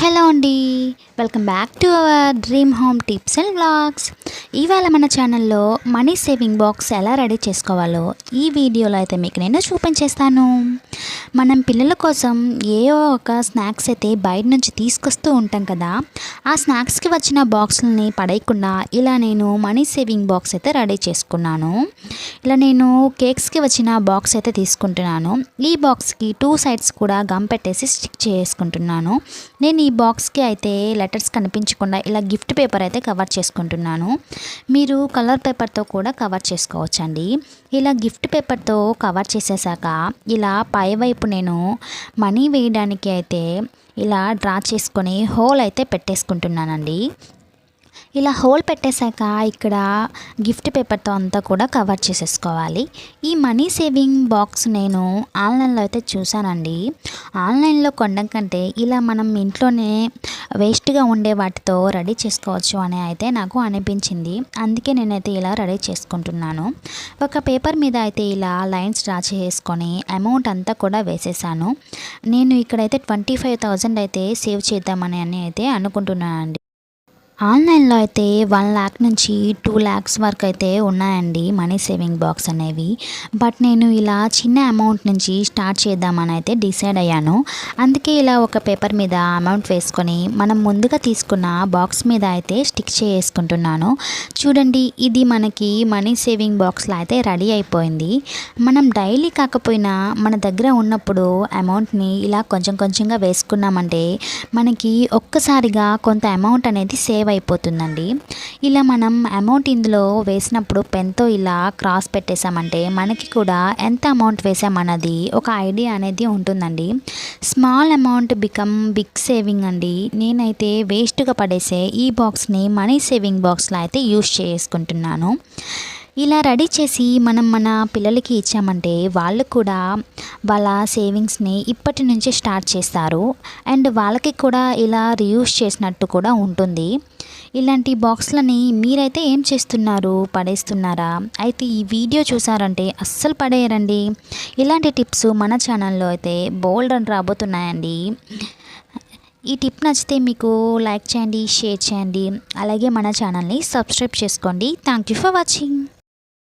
Hello అండి. Welcome back to our dream home tips and vlogs ఇవాళ మన ఛానల్లో మనీ సేవింగ్ బాక్స్ ఎలా రెడీ చేసుకోవాలో ఈ వీడియోలో అయితే మీకు నేను చూపించేస్తాను. మనం పిల్లల కోసం ఏవో ఒక స్నాక్స్ అయితే బయట నుంచి తీసుకొస్తూ ఉంటాం కదా ఆ స్నాక్స్కి వచ్చిన బాక్స్లని పడేయకుండా ఇలా నేను మనీ సేవింగ్ బాక్స్ అయితే రెడీ చేసుకున్నాను. ఇలా నేను కేక్స్కి వచ్చిన బాక్స్ అయితే తీసుకుంటున్నాను. ఈ బాక్స్కి టూ సైడ్స్ కూడా గమ్ పెట్టేసి స్టిక్ చేసుకుంటున్నాను. నేను ఈ బాక్స్కి అయితే లెటర్స్ కనిపించకుండా ఇలా గిఫ్ట్ పేపర్ అయితే కవర్ చేసుకుంటున్నాను. మీరు కలర్ పేపర్తో కూడా కవర్ చేసుకోవచ్చండి. ఇలా గిఫ్ట్ పేపర్తో కవర్ చేసేసాక ఇలా పైవైపు నేను మనీ వేయడానికి అయితే ఇలా డ్రా చేసుకొని హోల్ అయితే పెట్టేసుకుంటున్నానండి. ఇలా హోల్ పెట్టేశాక ఇక్కడ గిఫ్ట్ పేపర్తో అంతా కూడా కవర్ చేసేసుకోవాలి. ఈ మనీ సేవింగ్ బాక్స్ నేను ఆన్లైన్లో అయితే చూసానండి ఆన్లైన్లో కొనడం కంటే ఇలా మనం ఇంట్లోనే వేస్ట్గా ఉండే వాటితో రెడీ చేసుకోవచ్చు అని అయితే నాకు అనిపించింది. అందుకే నేనైతే ఇలా రెడీ చేసుకుంటున్నాను. ఒక పేపర్ మీద అయితే ఇలా లైన్స్ డ్రా చేసుకొని అమౌంట్ అంతా కూడా వేసేసాను. నేను ఇక్కడైతే ట్వంటీ ఫైవ్ థౌజండ్ అయితే సేవ్ చేద్దామని అని అయితే అనుకుంటున్నానండి. ఆన్లైన్లో అయితే వన్ ల్యాక్ నుంచి టూ ల్యాక్స్ వరకు అయితే ఉన్నాయండి మనీ సేవింగ్ బాక్స్ అనేవి. బట్ నేను ఇలా చిన్న అమౌంట్ నుంచి స్టార్ట్ చేద్దామని అయితే డిసైడ్ అయ్యాను. అందుకే ఇలా ఒక పేపర్ మీద అమౌంట్ వేసుకొని మనం ముందుగా తీసుకున్న బాక్స్ మీద అయితే స్టిక్ చేసుకుంటున్నాను. చూడండి ఇది మనకి మనీ సేవింగ్ బాక్స్లో అయితే రెడీ అయిపోయింది. మనం డైలీ కాకపోయినా మన దగ్గర ఉన్నప్పుడు అమౌంట్ని ఇలా కొంచెం కొంచెంగా వేసుకున్నామంటే మనకి ఒక్కసారిగా కొంత అమౌంట్ అనేది సేవ్ సేవ్ అయిపోతుందండి ఇలా మనం అమౌంట్ ఇందులో వేసినప్పుడు పెన్తో ఇలా క్రాస్ పెట్టేసామంటే మనకి కూడా ఎంత అమౌంట్ వేసామన్నది ఒక ఐడియా అనేది ఉంటుందండి. Small amount become big saving అండి. నేనైతే వేస్ట్గా పడేసే ఈ బాక్స్ని మనీ సేవింగ్ బాక్స్లో అయితే యూస్ చేసుకుంటున్నాను. ఇలా రెడీ చేసి మనం మన పిల్లలకి ఇచ్చామంటే వాళ్ళు కూడా వాళ్ళ సేవింగ్స్ని ఇప్పటి నుంచే స్టార్ట్ చేస్తారు. అండ్ వాళ్ళకి కూడా ఇలా రియూస్ చేసినట్టు కూడా ఉంటుంది. ఇలాంటి బాక్స్లని మీరైతే ఏం చేస్తున్నారు? పడేస్తున్నారా? అయితే ఈ వీడియో చూసారంటే అస్సలు పడేయరండి. ఇలాంటి టిప్స్ మన ఛానల్లో అయితే బోల్డ్ అని రాబోతున్నాయండి. ఈ టిప్ నచ్చితే మీకు లైక్ చేయండి షేర్ చేయండి. అలాగే మన ఛానల్ని సబ్స్క్రైబ్ చేసుకోండి. Thank you for watching.